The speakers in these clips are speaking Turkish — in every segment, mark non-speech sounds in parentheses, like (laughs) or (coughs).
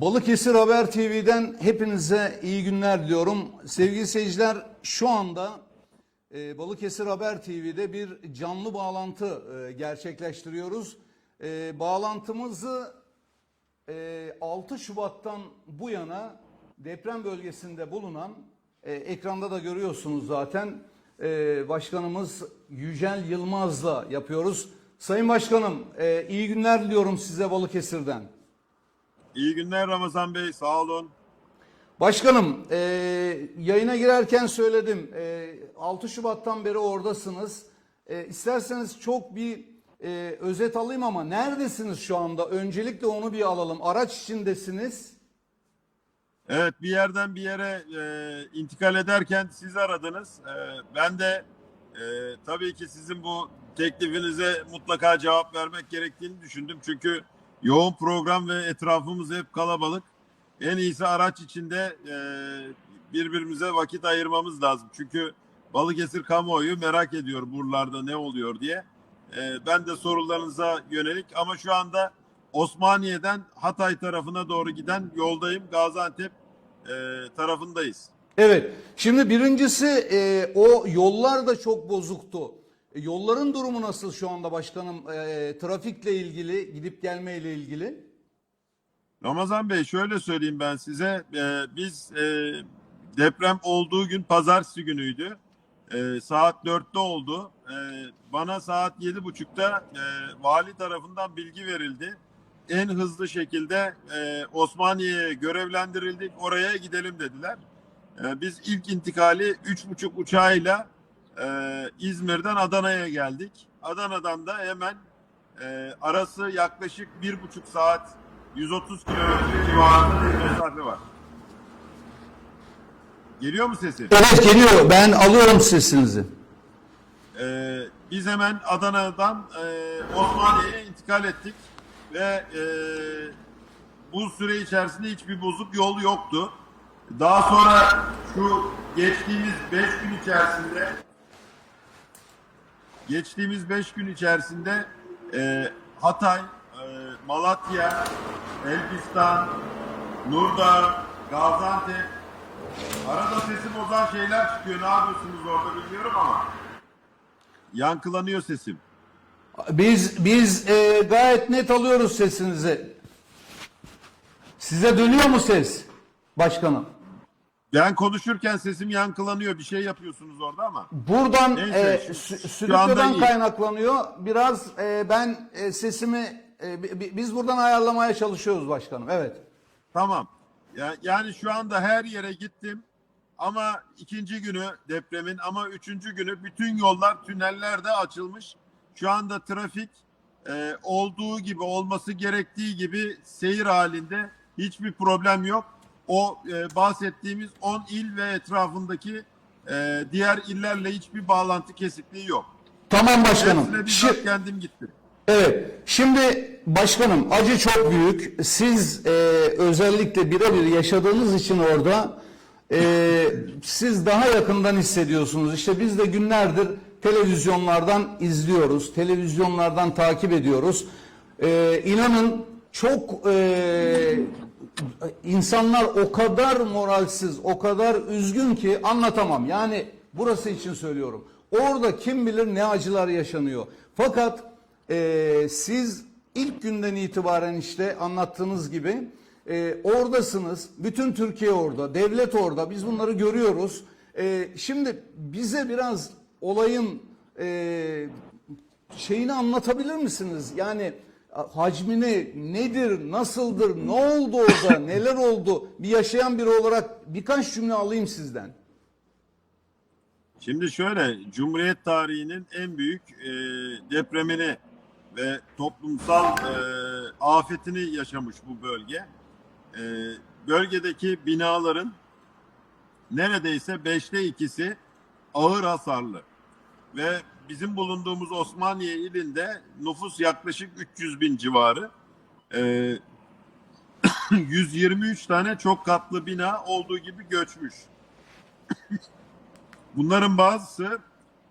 Balıkesir Haber TV'den hepinize iyi günler diliyorum. Sevgili seyirciler şu anda e, Balıkesir Haber TV'de bir canlı bağlantı e, gerçekleştiriyoruz. E, bağlantımızı e, 6 Şubat'tan bu yana deprem bölgesinde bulunan e, ekranda da görüyorsunuz zaten e, başkanımız Yücel Yılmaz'la yapıyoruz. Sayın Başkanım e, iyi günler diliyorum size Balıkesir'den. İyi günler Ramazan Bey, sağ olun. Başkanım, e, yayına girerken söyledim. E, 6 Şubat'tan beri oradasınız. E, isterseniz çok bir e, özet alayım ama neredesiniz şu anda? Öncelikle onu bir alalım. Araç içindesiniz. Evet, bir yerden bir yere e, intikal ederken siz aradınız. E, ben de e, tabii ki sizin bu teklifinize mutlaka cevap vermek gerektiğini düşündüm. Çünkü yoğun program ve etrafımız hep kalabalık. En iyisi araç içinde e, birbirimize vakit ayırmamız lazım. Çünkü Balıkesir kamuoyu merak ediyor buralarda ne oluyor diye. E, ben de sorularınıza yönelik ama şu anda Osmaniye'den Hatay tarafına doğru giden yoldayım. Gaziantep e, tarafındayız. Evet. Şimdi birincisi e, o yollar da çok bozuktu. E, yolların durumu nasıl şu anda başkanım? E, trafikle ilgili, gidip gelmeyle ilgili. Ramazan Bey şöyle söyleyeyim ben size. E, biz e, deprem olduğu gün pazartesi günüydü. E, saat 4'te oldu. E, bana saat 7.30'da e, vali tarafından bilgi verildi. En hızlı şekilde e, Osmaniye'ye görevlendirildik. Oraya gidelim dediler. E, biz ilk intikali 3.30 uçağıyla e, İzmir'den Adana'ya geldik. Adana'dan da hemen e, arası yaklaşık bir buçuk saat 130 kilometre civarında bir mesafe var. Geliyor mu sesim? Evet geliyor. Ben alıyorum sesinizi. Ee, biz hemen Adana'dan e, Osmaniye'ye intikal ettik ve e, bu süre içerisinde hiçbir bozuk yol yoktu. Daha sonra şu geçtiğimiz 5 gün içerisinde geçtiğimiz 5 gün içerisinde e, Hatay, e, Malatya, Elbistan, Nurdağ, Gaziantep arada sesi bozan şeyler çıkıyor. Ne yapıyorsunuz orada bilmiyorum ama yankılanıyor sesim. Biz biz e, gayet net alıyoruz sesinizi. Size dönüyor mu ses başkanım? Ben konuşurken sesim yankılanıyor. Bir şey yapıyorsunuz orada ama. Buradan Neyse, e, şu anda iyi. kaynaklanıyor. Biraz e, ben e, sesimi e, bi- bi- biz buradan ayarlamaya çalışıyoruz başkanım. Evet. Tamam. Ya, yani şu anda her yere gittim. Ama ikinci günü depremin ama üçüncü günü bütün yollar tüneller de açılmış. Şu anda trafik e, olduğu gibi olması gerektiği gibi seyir halinde hiçbir problem yok. O e, bahsettiğimiz 10 il ve etrafındaki e, diğer illerle hiçbir bağlantı kesikliği yok. Tamam başkanım. Hepsine Şi- bizzat kendim gittim. Evet. Şimdi başkanım acı çok büyük. Siz e, özellikle birebir yaşadığınız için orada e, siz daha yakından hissediyorsunuz. İşte biz de günlerdir televizyonlardan izliyoruz. Televizyonlardan takip ediyoruz. E, inanın çok e, insanlar o kadar moralsiz, o kadar üzgün ki anlatamam. Yani burası için söylüyorum. Orada kim bilir ne acılar yaşanıyor. Fakat e, siz ilk günden itibaren işte anlattığınız gibi e, oradasınız. Bütün Türkiye orada, devlet orada. Biz bunları görüyoruz. E, şimdi bize biraz olayın e, şeyini anlatabilir misiniz? Yani hacmini nedir, nasıldır, ne oldu orada, (laughs) neler oldu? Bir yaşayan biri olarak birkaç cümle alayım sizden. Şimdi şöyle, Cumhuriyet tarihinin en büyük e, depremini ve toplumsal e, afetini yaşamış bu bölge. E, bölgedeki binaların neredeyse beşte ikisi ağır hasarlı. Ve bizim bulunduğumuz Osmaniye ilinde nüfus yaklaşık 300 bin civarı. (coughs) E, 123 tane çok katlı bina olduğu gibi göçmüş. (coughs) Bunların bazısı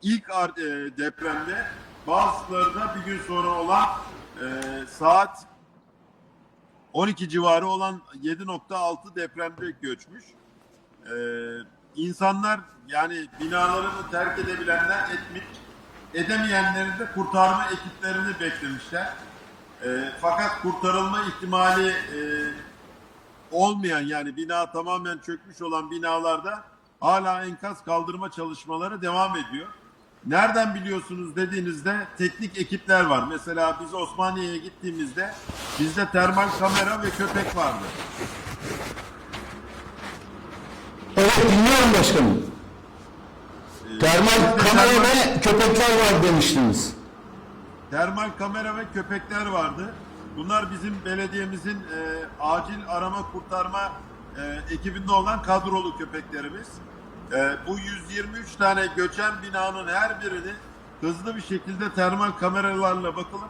ilk e, depremde, bazıları da bir gün sonra olan e, saat 12 civarı olan 7.6 depremde göçmüş. Ee, insanlar yani binalarını terk edebilenler etmiş, edemeyenlerin de kurtarma ekiplerini beklemişler. Ee, fakat kurtarılma ihtimali e, olmayan yani bina tamamen çökmüş olan binalarda hala enkaz kaldırma çalışmaları devam ediyor. Nereden biliyorsunuz dediğinizde teknik ekipler var. Mesela biz Osmaniye'ye gittiğimizde bizde termal kamera ve köpek vardı. Evet dinliyorum başkanım. Termal kamera ve köpekler var demiştiniz. termal kamera ve köpekler vardı. Bunlar bizim belediyemizin e, acil arama kurtarma e, ekibinde olan kadrolu köpeklerimiz. E, bu 123 tane göçen binanın her birini hızlı bir şekilde termal kameralarla bakılıp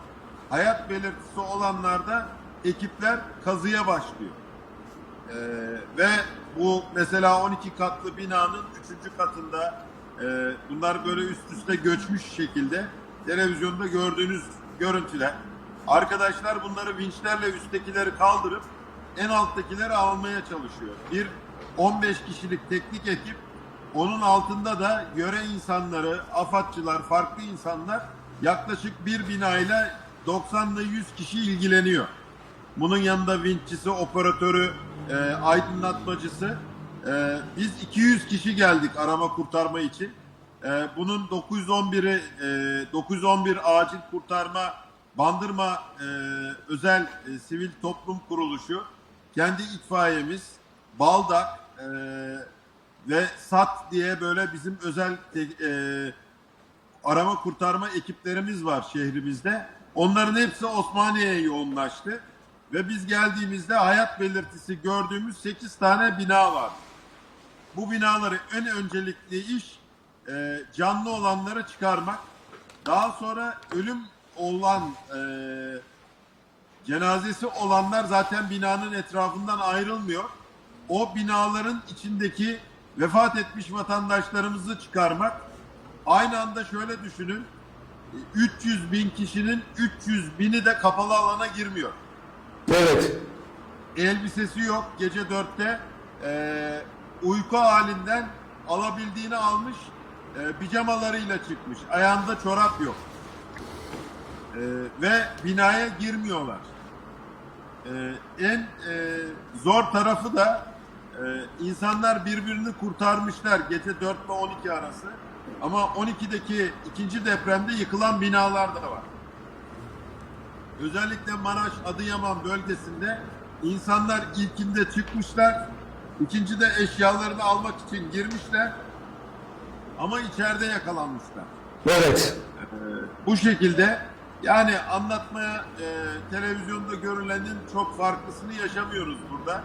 hayat belirtisi olanlarda ekipler kazıya başlıyor. Ee, ve bu mesela 12 katlı binanın 3. katında e, bunlar böyle üst üste göçmüş şekilde televizyonda gördüğünüz görüntüler. Arkadaşlar bunları vinçlerle üsttekileri kaldırıp en alttakileri almaya çalışıyor. Bir 15 kişilik teknik ekip onun altında da yöre insanları, afatçılar, farklı insanlar yaklaşık bir binayla 90 ile 100 kişi ilgileniyor. Bunun yanında vinççisi, operatörü, e, aydınlatmacısı. E, biz 200 kişi geldik arama kurtarma için. E, bunun 911'i, e, 911 acil kurtarma Bandırma e, özel e, sivil toplum kuruluşu, kendi itfaiyemiz, Baldak e, ve SAT diye böyle bizim özel e, arama kurtarma ekiplerimiz var şehrimizde. Onların hepsi Osmaniye'ye yoğunlaştı. Ve biz geldiğimizde hayat belirtisi gördüğümüz 8 tane bina var. Bu binaları en öncelikli iş e, canlı olanları çıkarmak. Daha sonra ölüm olan e, cenazesi olanlar zaten binanın etrafından ayrılmıyor. O binaların içindeki vefat etmiş vatandaşlarımızı çıkarmak. Aynı anda şöyle düşünün. 300 bin kişinin 300 bini de kapalı alana girmiyor. Evet. Elbisesi yok. Gece dörtte e, uyku halinden alabildiğini almış e, pijamalarıyla çıkmış. Ayağında çorap yok. E, ve binaya girmiyorlar. E, en e, zor tarafı da e, insanlar birbirini kurtarmışlar gece 4 ile 12 arası. Ama 12'deki ikinci depremde yıkılan binalar da var. Özellikle Maraş, Adıyaman bölgesinde insanlar ilkinde çıkmışlar. İkincide eşyalarını almak için girmişler. Ama içeride yakalanmışlar. Evet. Bu şekilde yani anlatmaya e, televizyonda görülenin çok farklısını yaşamıyoruz burada.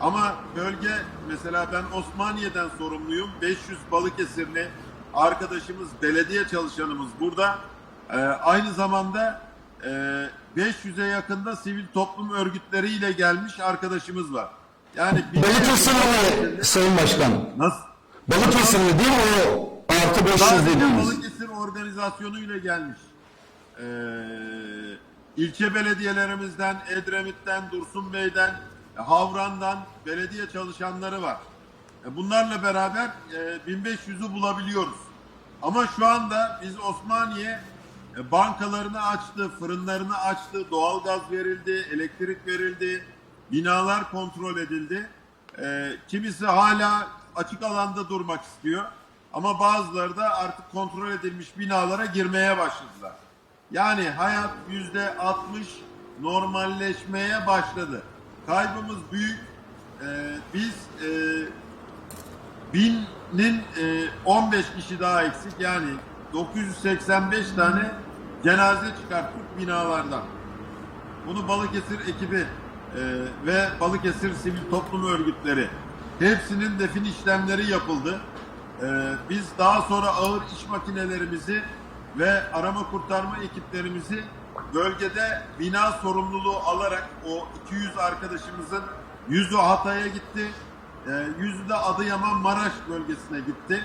Ama bölge mesela ben Osmaniye'den sorumluyum. 500 Balıkesirli arkadaşımız, belediye çalışanımız burada. E, aynı zamanda e, 500'e yakında sivil toplum örgütleriyle gelmiş arkadaşımız var. Yani bir- Balıkesirli Sayın Başkan. nasıl? Balıkesirli değil mi o artı 500 Sadece dediğimiz? Balıkesir organizasyonuyla gelmiş. Ee, ilçe belediyelerimizden, Edremit'ten, Dursun Bey'den, Havran'dan belediye çalışanları var. E, Bunlarla beraber e, 1500'ü bulabiliyoruz. Ama şu anda biz Osmaniye e, bankalarını açtı, fırınlarını açtı, doğalgaz verildi, elektrik verildi, binalar kontrol edildi. E, kimisi hala açık alanda durmak istiyor. Ama bazıları da artık kontrol edilmiş binalara girmeye başladılar. Yani hayat yüzde 60 normalleşmeye başladı. Kaybımız büyük. E, biz e, binin e, 15 kişi daha eksik yani 985 tane cenaze çıkarttık binalardan. Bunu Balıkesir ekibi e, ve Balıkesir sivil toplum örgütleri hepsinin defin işlemleri yapıldı. E, biz daha sonra ağır iş makinelerimizi ve arama kurtarma ekiplerimizi bölgede bina sorumluluğu alarak o 200 arkadaşımızın yüzü Hatay'a gitti. E, yüzü de Adıyaman Maraş bölgesine gitti.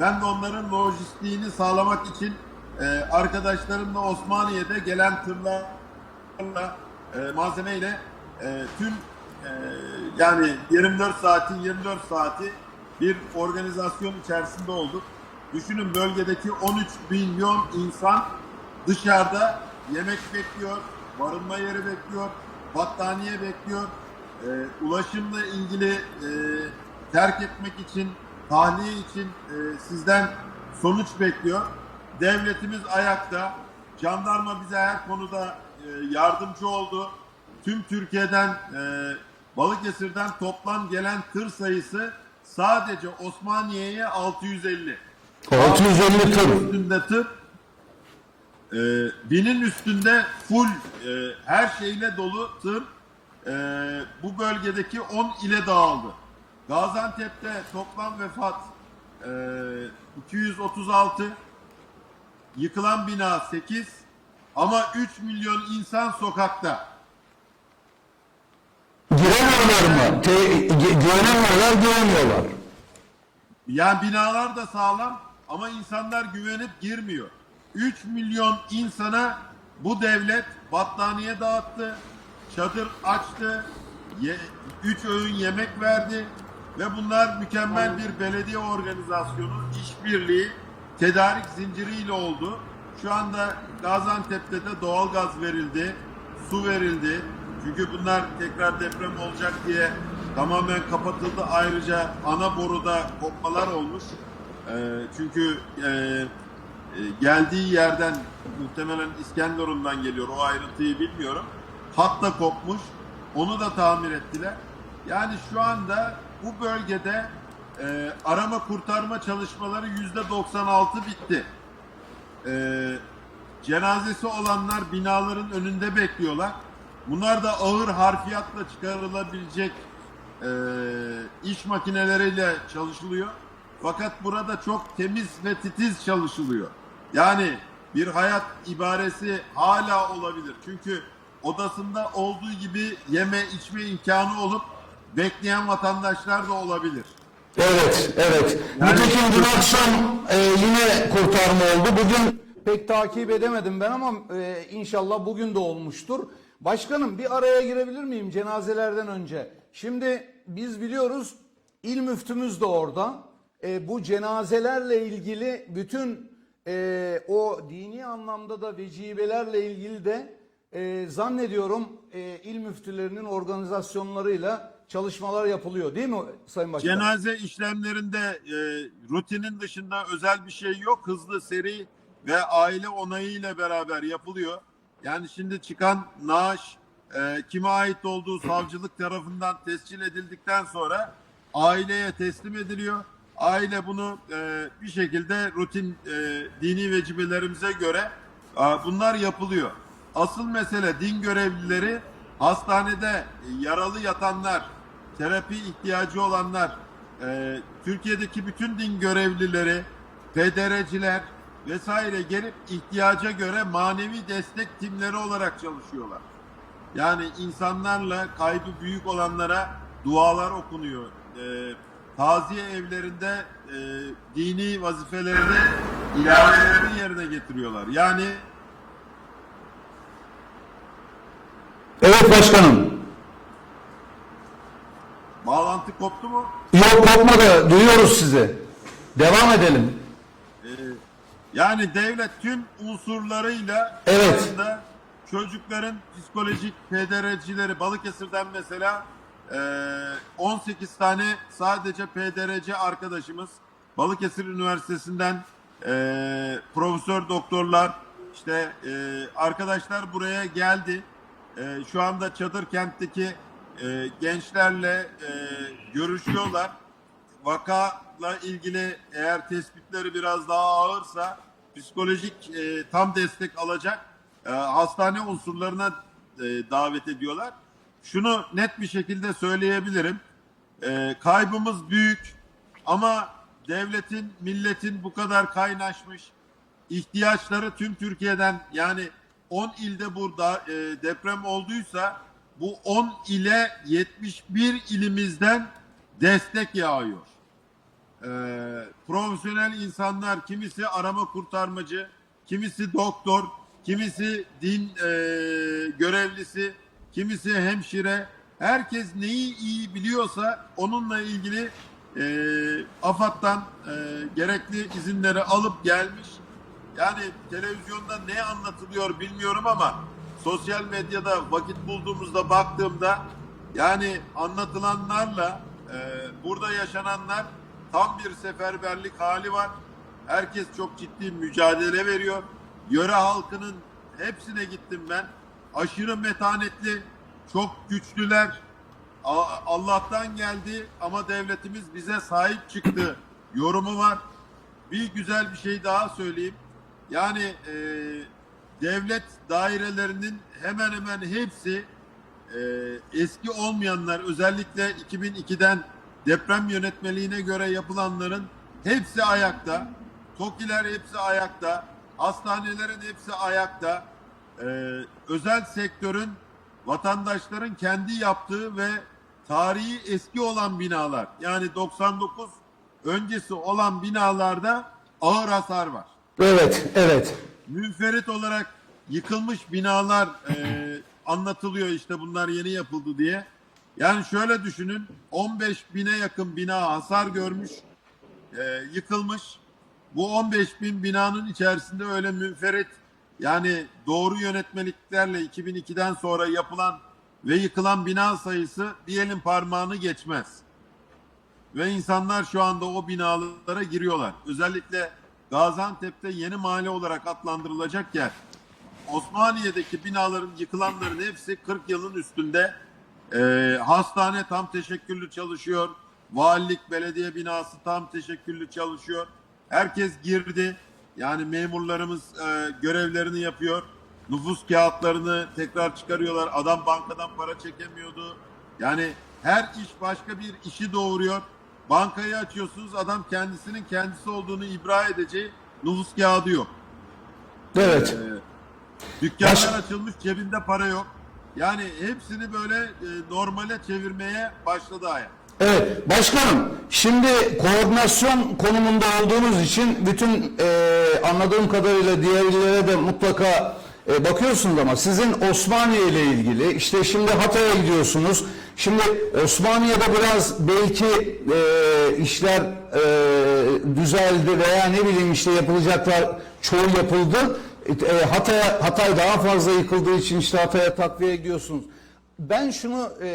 Ben de onların lojistiğini sağlamak için e, arkadaşlarımla Osmaniye'de gelen tırlarla e, malzemeyle e, tüm e, yani 24 saatin 24 saati bir organizasyon içerisinde olduk. Düşünün bölgedeki 13 milyon insan dışarıda yemek bekliyor, barınma yeri bekliyor, battaniye bekliyor. E, ulaşımla ilgili e, terk etmek için, tahliye için e, sizden sonuç bekliyor. Devletimiz ayakta. Jandarma bize her konuda e, yardımcı oldu. Tüm Türkiye'den e, Balıkesir'den toplam gelen tır sayısı sadece Osmaniye'ye 650. 650 tır. Üstünde tır. E, binin üstünde full e, her şeyle dolu tır e, bu bölgedeki 10 ile dağıldı. Gaziantep'te toplam vefat e, 236 yıkılan bina 8 ama 3 milyon insan sokakta. Mı? Te, güvenemiyorlar, giremiyorlar. Yani binalar da sağlam ama insanlar güvenip girmiyor. 3 milyon insana bu devlet battaniye dağıttı, çadır açtı, 3 öğün yemek verdi ve bunlar mükemmel bir belediye organizasyonu, işbirliği, tedarik zinciriyle oldu. Şu anda Gaziantep'te de doğalgaz verildi, su verildi. Çünkü bunlar tekrar deprem olacak diye tamamen kapatıldı. Ayrıca ana boruda kopmalar olmuş. Ee, çünkü e, e, geldiği yerden muhtemelen İskenderun'dan geliyor. O ayrıntıyı bilmiyorum. Hat da kopmuş. Onu da tamir ettiler. Yani şu anda bu bölgede e, arama kurtarma çalışmaları yüzde 96 bitti. E, cenazesi olanlar binaların önünde bekliyorlar. Bunlar da ağır harfiyatla çıkarılabilecek e, iş makineleriyle çalışılıyor. Fakat burada çok temiz ve titiz çalışılıyor. Yani bir hayat ibaresi hala olabilir. Çünkü odasında olduğu gibi yeme içme imkanı olup bekleyen vatandaşlar da olabilir. Evet, evet. Yani- Nitekim dün akşam e, yine kurtarma oldu. Bugün pek takip edemedim ben ama e, inşallah bugün de olmuştur. Başkanım bir araya girebilir miyim cenazelerden önce? Şimdi biz biliyoruz il müftümüz de orada. E, bu cenazelerle ilgili bütün e, o dini anlamda da vecibelerle ilgili de e, zannediyorum e, il müftülerinin organizasyonlarıyla çalışmalar yapılıyor değil mi Sayın Başkan? Cenaze işlemlerinde e, rutinin dışında özel bir şey yok. Hızlı, seri ve aile onayıyla beraber yapılıyor. Yani şimdi çıkan naaş e, kime ait olduğu savcılık tarafından tescil edildikten sonra aileye teslim ediliyor. Aile bunu e, bir şekilde rutin e, dini vecibelerimize göre e, bunlar yapılıyor. Asıl mesele din görevlileri hastanede yaralı yatanlar, terapi ihtiyacı olanlar, e, Türkiye'deki bütün din görevlileri, PDR'ciler vesaire gelip ihtiyaca göre manevi destek timleri olarak çalışıyorlar. Yani insanlarla kaybı büyük olanlara dualar okunuyor. E, taziye evlerinde e, dini vazifelerini, ilavelerini yerine getiriyorlar. Yani Evet başkanım. bağlantı koptu mu? Yok kopmadı. Duyuyoruz sizi. Devam edelim. Yani devlet tüm unsurlarıyla Evet. çocukların psikolojik PDR'cileri Balıkesir'den mesela e, 18 tane sadece PDR'ci arkadaşımız Balıkesir Üniversitesi'nden e, profesör doktorlar işte e, arkadaşlar buraya geldi. E, şu anda Çadır kentteki e, gençlerle e, görüşüyorlar vakayla ilgili eğer tespitleri biraz daha ağırsa psikolojik e, tam destek alacak e, hastane unsurlarına e, davet ediyorlar. Şunu net bir şekilde söyleyebilirim. E, kaybımız büyük ama devletin, milletin bu kadar kaynaşmış ihtiyaçları tüm Türkiye'den yani 10 ilde burada e, deprem olduysa bu 10 ile 71 ilimizden destek yağıyor. Ee, profesyonel insanlar, kimisi arama kurtarmacı, kimisi doktor, kimisi din e, görevlisi, kimisi hemşire. Herkes neyi iyi biliyorsa onunla ilgili e, AFAD'dan e, gerekli izinleri alıp gelmiş. Yani televizyonda ne anlatılıyor bilmiyorum ama sosyal medyada vakit bulduğumuzda baktığımda yani anlatılanlarla e, burada yaşananlar tam bir seferberlik hali var. Herkes çok ciddi mücadele veriyor. Yöre halkının hepsine gittim ben. Aşırı metanetli, çok güçlüler. Allah'tan geldi ama devletimiz bize sahip çıktı yorumu var. Bir güzel bir şey daha söyleyeyim. Yani e, devlet dairelerinin hemen hemen hepsi e, eski olmayanlar özellikle 2002'den deprem yönetmeliğine göre yapılanların hepsi ayakta. TOKİ'ler hepsi ayakta. Hastanelerin hepsi ayakta. E, özel sektörün vatandaşların kendi yaptığı ve tarihi eski olan binalar yani 99 öncesi olan binalarda ağır hasar var Evet, evet. münferit olarak yıkılmış binalar e, anlatılıyor işte bunlar yeni yapıldı diye. Yani şöyle düşünün 15 bine yakın bina hasar görmüş, e, yıkılmış. Bu 15 bin binanın içerisinde öyle münferit yani doğru yönetmeliklerle 2002'den sonra yapılan ve yıkılan bina sayısı bir elin parmağını geçmez. Ve insanlar şu anda o binalara giriyorlar. Özellikle Gaziantep'te yeni mahalle olarak adlandırılacak yer. Osmaniye'deki binaların yıkılanların hepsi 40 yılın üstünde. Ee, hastane tam teşekküllü çalışıyor. Valilik, belediye binası tam teşekküllü çalışıyor. Herkes girdi. Yani memurlarımız e, görevlerini yapıyor. Nüfus kağıtlarını tekrar çıkarıyorlar. Adam bankadan para çekemiyordu. Yani her iş başka bir işi doğuruyor. Bankayı açıyorsunuz adam kendisinin kendisi olduğunu ibra edeceği nüfus kağıdı yok. Evet. Dükkanlar Baş- açılmış cebinde para yok. Yani hepsini böyle e, normale çevirmeye başladı hayat. Evet başkanım şimdi koordinasyon konumunda olduğunuz için bütün e, anladığım kadarıyla diğer de mutlaka e, bakıyorsunuz ama sizin Osmaniye ile ilgili işte şimdi Hatay'a gidiyorsunuz. Şimdi Osmaniye'de biraz belki e, işler e, düzeldi veya ne bileyim işte yapılacaklar çoğu yapıldı. E, Hatay, Hatay daha fazla yıkıldığı için işte Hatay'a takviye gidiyorsunuz. Ben şunu e,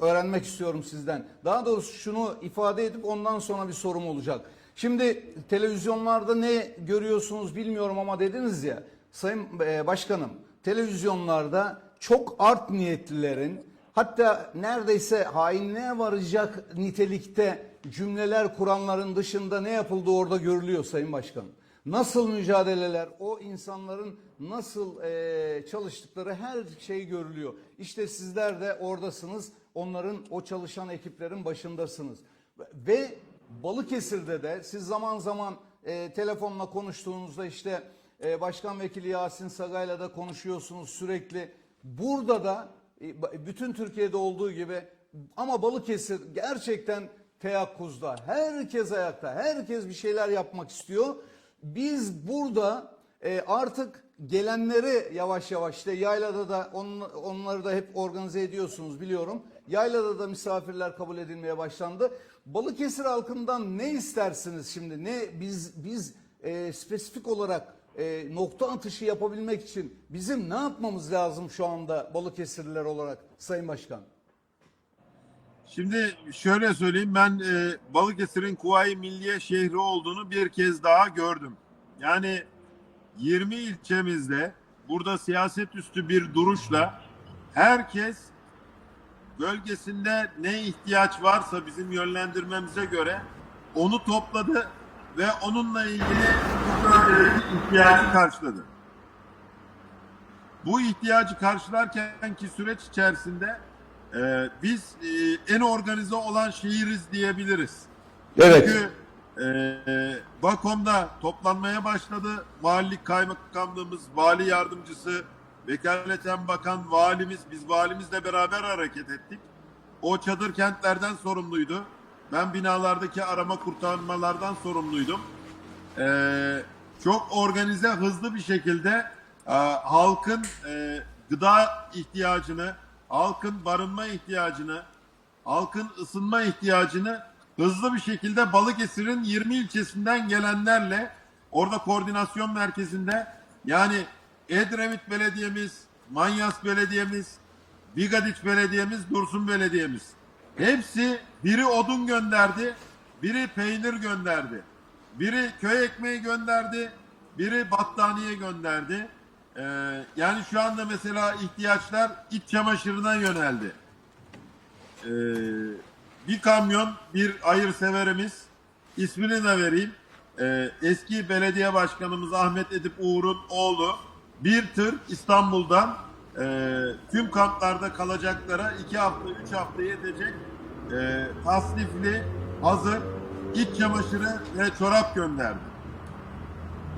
öğrenmek istiyorum sizden. Daha doğrusu şunu ifade edip ondan sonra bir sorum olacak. Şimdi televizyonlarda ne görüyorsunuz bilmiyorum ama dediniz ya Sayın e, Başkanım televizyonlarda çok art niyetlilerin hatta neredeyse hainliğe varacak nitelikte cümleler kuranların dışında ne yapıldığı orada görülüyor Sayın Başkanım. Nasıl mücadeleler, o insanların nasıl eee, çalıştıkları her şey görülüyor. İşte sizler de oradasınız, onların o çalışan ekiplerin başındasınız. Ve Balıkesir'de de siz zaman zaman eee, telefonla konuştuğunuzda işte eee, Başkan Vekili Yasin Sagay'la da konuşuyorsunuz sürekli. Burada da e, bütün Türkiye'de olduğu gibi ama Balıkesir gerçekten teyakkuzda. Herkes ayakta, herkes bir şeyler yapmak istiyor. Biz burada e, artık gelenleri yavaş yavaş işte yaylada da on, onları da hep organize ediyorsunuz biliyorum. Yaylada da misafirler kabul edilmeye başlandı. Balıkesir halkından ne istersiniz şimdi? Ne biz biz e, spesifik olarak e, nokta atışı yapabilmek için bizim ne yapmamız lazım şu anda Balıkesirliler olarak Sayın Başkan? Şimdi şöyle söyleyeyim ben e, Balıkesir'in Kuvayi Milliye şehri olduğunu bir kez daha gördüm. Yani 20 ilçemizde burada siyaset üstü bir duruşla herkes bölgesinde ne ihtiyaç varsa bizim yönlendirmemize göre onu topladı ve onunla ilgili bu bölgedeki ihtiyacı karşıladı. Bu ihtiyacı karşılarkenki süreç içerisinde e, biz e, en organize olan şehiriz diyebiliriz. Evet. Çünkü e, Bakom'da toplanmaya başladı. Valilik kaymakamlığımız, vali yardımcısı, vekaleten bakan valimiz, biz valimizle beraber hareket ettik. O çadır kentlerden sorumluydu. Ben binalardaki arama kurtarmalardan sorumluydum. Ee, çok organize, hızlı bir şekilde e, halkın e, gıda ihtiyacını, halkın barınma ihtiyacını, halkın ısınma ihtiyacını hızlı bir şekilde Balıkesir'in 20 ilçesinden gelenlerle orada koordinasyon merkezinde yani Edremit Belediyemiz, Manyas Belediyemiz, Bigadiç Belediyemiz, Dursun Belediyemiz. Hepsi biri odun gönderdi, biri peynir gönderdi. Biri köy ekmeği gönderdi, biri battaniye gönderdi. Ee, yani şu anda mesela ihtiyaçlar iç çamaşırına yöneldi. Ee, bir kamyon, bir hayırseverimiz, ismini de vereyim. Ee, eski belediye başkanımız Ahmet Edip Uğur'un oğlu bir tır İstanbul'dan e, tüm kamplarda kalacaklara iki hafta, üç hafta yetecek e, tasnifli, hazır iç çamaşırı ve çorap gönderdi.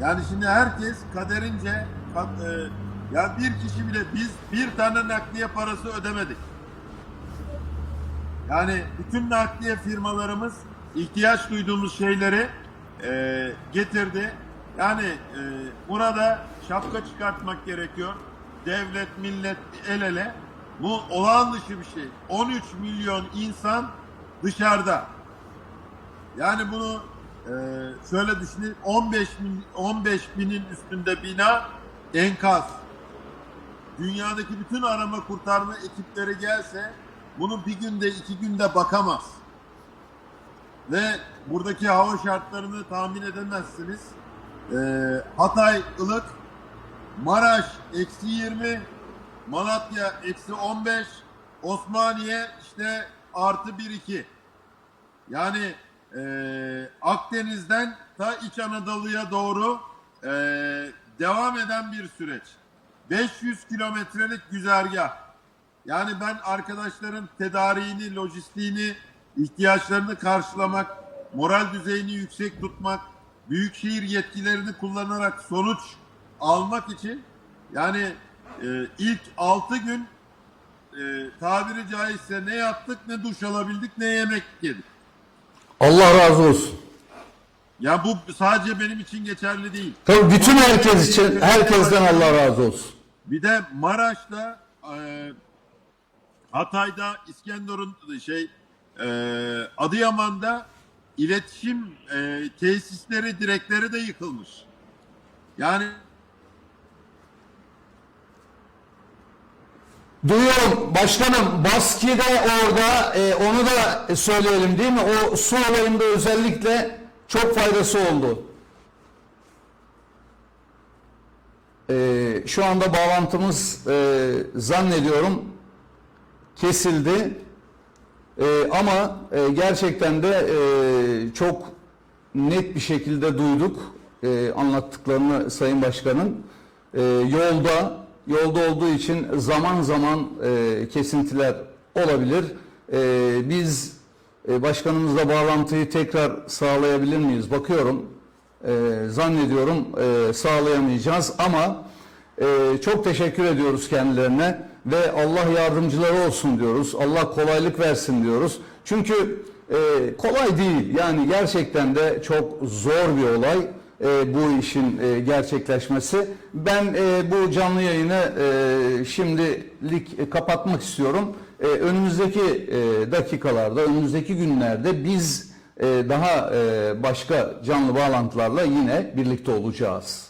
Yani şimdi herkes kaderince kat- e, ya bir kişi bile biz bir tane nakliye parası ödemedik. Yani bütün nakliye firmalarımız ihtiyaç duyduğumuz şeyleri e, getirdi. Yani e, burada şapka çıkartmak gerekiyor. Devlet, millet el ele. Bu olağan dışı bir şey. 13 milyon insan dışarıda. Yani bunu e, şöyle düşünün 15 bin, 15 binin üstünde bina enkaz. Dünyadaki bütün arama kurtarma ekipleri gelse bunu bir günde iki günde bakamaz. Ve buradaki hava şartlarını tahmin edemezsiniz. E, Hatay ılık, Maraş eksi 20, Malatya eksi 15, Osmaniye işte artı 1-2. Yani e, Akdeniz'den ta İç Anadolu'ya doğru e, devam eden bir süreç. 500 kilometrelik güzergah. Yani ben arkadaşların tedariğini, lojistiğini, ihtiyaçlarını karşılamak, moral düzeyini yüksek tutmak, büyükşehir yetkilerini kullanarak sonuç almak için yani e, ilk 6 gün e, tabiri caizse ne yaptık ne duş alabildik ne yemek yedik. Allah razı olsun. Ya bu sadece benim için geçerli değil. Tabii bütün herkes için, herkesten Allah razı olsun. Bir de Maraş'ta, e, Hatay'da, İskenderun şey, e, Adıyaman'da iletişim e, tesisleri, direkleri de yıkılmış. Yani Duyuyorum başkanım Baski'de orada e, onu da söyleyelim değil mi? O su olayında özellikle çok faydası oldu. E, şu anda bağlantımız e, zannediyorum kesildi. E, ama e, gerçekten de e, çok net bir şekilde duyduk e, anlattıklarını Sayın Başkan'ın. E, yolda yolda olduğu için zaman zaman e, kesintiler olabilir. E, biz e, başkanımızla bağlantıyı tekrar sağlayabilir miyiz? Bakıyorum. E, zannediyorum e, sağlayamayacağız ama çok teşekkür ediyoruz kendilerine ve Allah yardımcıları olsun diyoruz. Allah kolaylık versin diyoruz. Çünkü kolay değil. Yani gerçekten de çok zor bir olay bu işin gerçekleşmesi. Ben bu canlı yayını şimdilik kapatmak istiyorum. E, önümüzdeki e, dakikalarda, önümüzdeki günlerde biz e, daha e, başka canlı bağlantılarla yine birlikte olacağız.